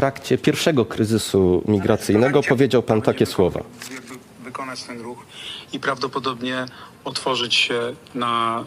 trakcie pierwszego kryzysu migracyjnego powiedział pan takie słowa. Wykonać ten ruch i prawdopodobnie otworzyć się na,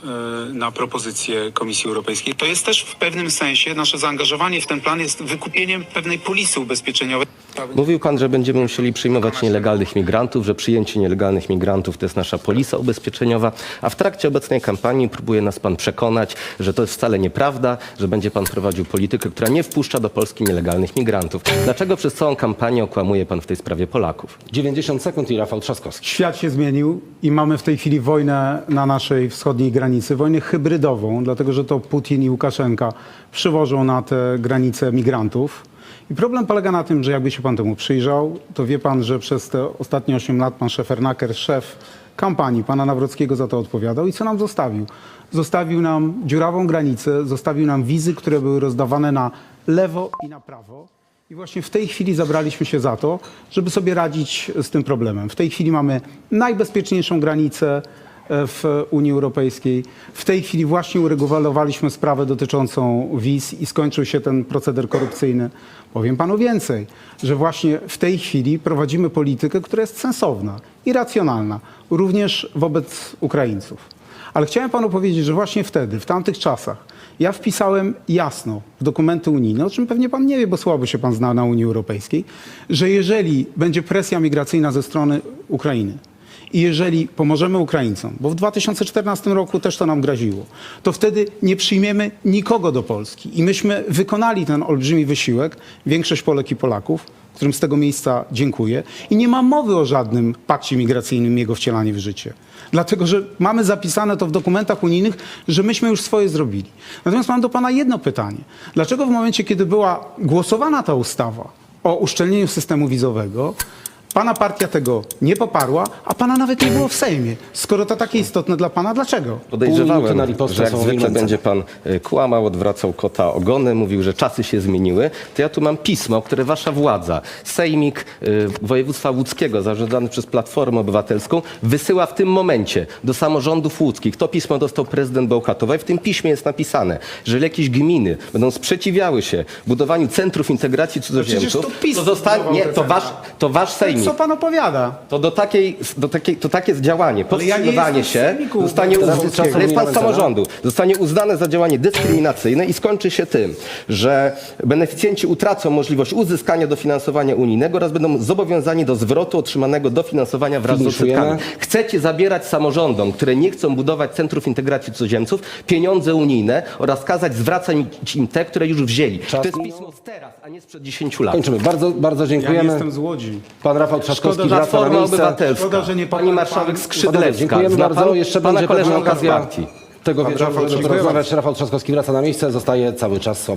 y, na propozycje Komisji Europejskiej. To jest też w pewnym sensie nasze zaangażowanie w ten plan jest wykupieniem pewnej polisy ubezpieczeniowej. Mówił pan, że będziemy musieli przyjmować nielegalnych migrantów, że przyjęcie nielegalnych migrantów to jest nasza polisa ubezpieczeniowa, a w trakcie obecnej kampanii próbuje nas pan przekonać, że to jest wcale nieprawda, że będzie pan prowadził politykę, która nie wpuszcza do Polski nielegalnych migrantów. Dlaczego przez całą kampanię okłamuje pan w tej sprawie Polaków? 90 sekund i Rafał Trzaskowski. Świat się zmienił i mamy w tej chwili wojnę na naszej wschodniej granicy, wojnę hybrydową, dlatego że to Putin i Łukaszenka przywożą na te granice migrantów. I problem polega na tym, że jakby się pan temu przyjrzał, to wie pan, że przez te ostatnie 8 lat pan Szefernaker, szef kampanii pana Nawrockiego za to odpowiadał. I co nam zostawił? Zostawił nam dziurawą granicę, zostawił nam wizy, które były rozdawane na lewo i na prawo. I właśnie w tej chwili zabraliśmy się za to, żeby sobie radzić z tym problemem. W tej chwili mamy najbezpieczniejszą granicę e, w Unii Europejskiej. W tej chwili właśnie uregulowaliśmy sprawę dotyczącą wiz i skończył się ten proceder korupcyjny. Powiem panu więcej, że właśnie w tej chwili prowadzimy politykę, która jest sensowna i racjonalna, również wobec Ukraińców. Ale chciałem panu powiedzieć, że właśnie wtedy, w tamtych czasach, ja wpisałem jasno w dokumenty unijne, o czym pewnie pan nie wie, bo słabo się pan zna na Unii Europejskiej, że jeżeli będzie presja migracyjna ze strony Ukrainy i jeżeli pomożemy Ukraińcom, bo w 2014 roku też to nam groziło, to wtedy nie przyjmiemy nikogo do Polski. I myśmy wykonali ten olbrzymi wysiłek, większość Polek i Polaków, którym z tego miejsca dziękuję. I nie ma mowy o żadnym pakcie migracyjnym, jego wcielanie w życie. Dlatego, że mamy zapisane to w dokumentach unijnych, że myśmy już swoje zrobili. Natomiast mam do Pana jedno pytanie. Dlaczego w momencie, kiedy była głosowana ta ustawa o uszczelnieniu systemu wizowego, Pana partia tego nie poparła, a Pana nawet nie było w Sejmie. Skoro to takie istotne dla Pana, dlaczego? Pół Podejrzewałem, minuty na ripostę że jak są zwykle będzie pan y, kłamał, odwracał kota ogonem, mówił, że czasy się zmieniły. To ja tu mam pismo, które wasza władza, Sejmik y, Województwa Łódzkiego, zarządzany przez Platformę Obywatelską, wysyła w tym momencie do samorządów łódzkich. To pismo dostał prezydent Bełchatowa i w tym piśmie jest napisane, że jakieś gminy będą sprzeciwiały się budowaniu centrów integracji cudzoziemców, to PiS zostanie, budował nie, te to centra. wasz, to wasz Sejmik. Co Pan opowiada? To do takiej, do takiej, to takie działanie, Ale ja nie powstrzymywanie jestem się, zostanie, Teraz jest pan samorządu, zostanie uznane za działanie dyskryminacyjne i skończy się tym, że beneficjenci utracą możliwość uzyskania dofinansowania unijnego oraz będą zobowiązani do zwrotu otrzymanego dofinansowania wraz z Finiszujemy. odsetkami. Chcecie zabierać samorządom, które nie chcą budować centrów integracji cudzoziemców, pieniądze unijne oraz kazać zwracać im te, które już wzięli. Czas to jest minął. pismo z teraz, a nie sprzed 10 lat. Kończymy. Bardzo, bardzo Ja nie dziękujemy. jestem z Łodzi. Pan Rafał Trzaskowski wraca na Platforma miejsce. Obywatelska, Szkoda, że nie pani marszałek pan- Skrzydlewska, Dziękujemy zna bardzo. pan Jeszcze pana będzie koleżanka z partii. tego Pan wieczoru, Rafał, żeby dziękuję porozmawiać. Rafał Trzaskowski wraca na miejsce. Zostaje cały czas słowo.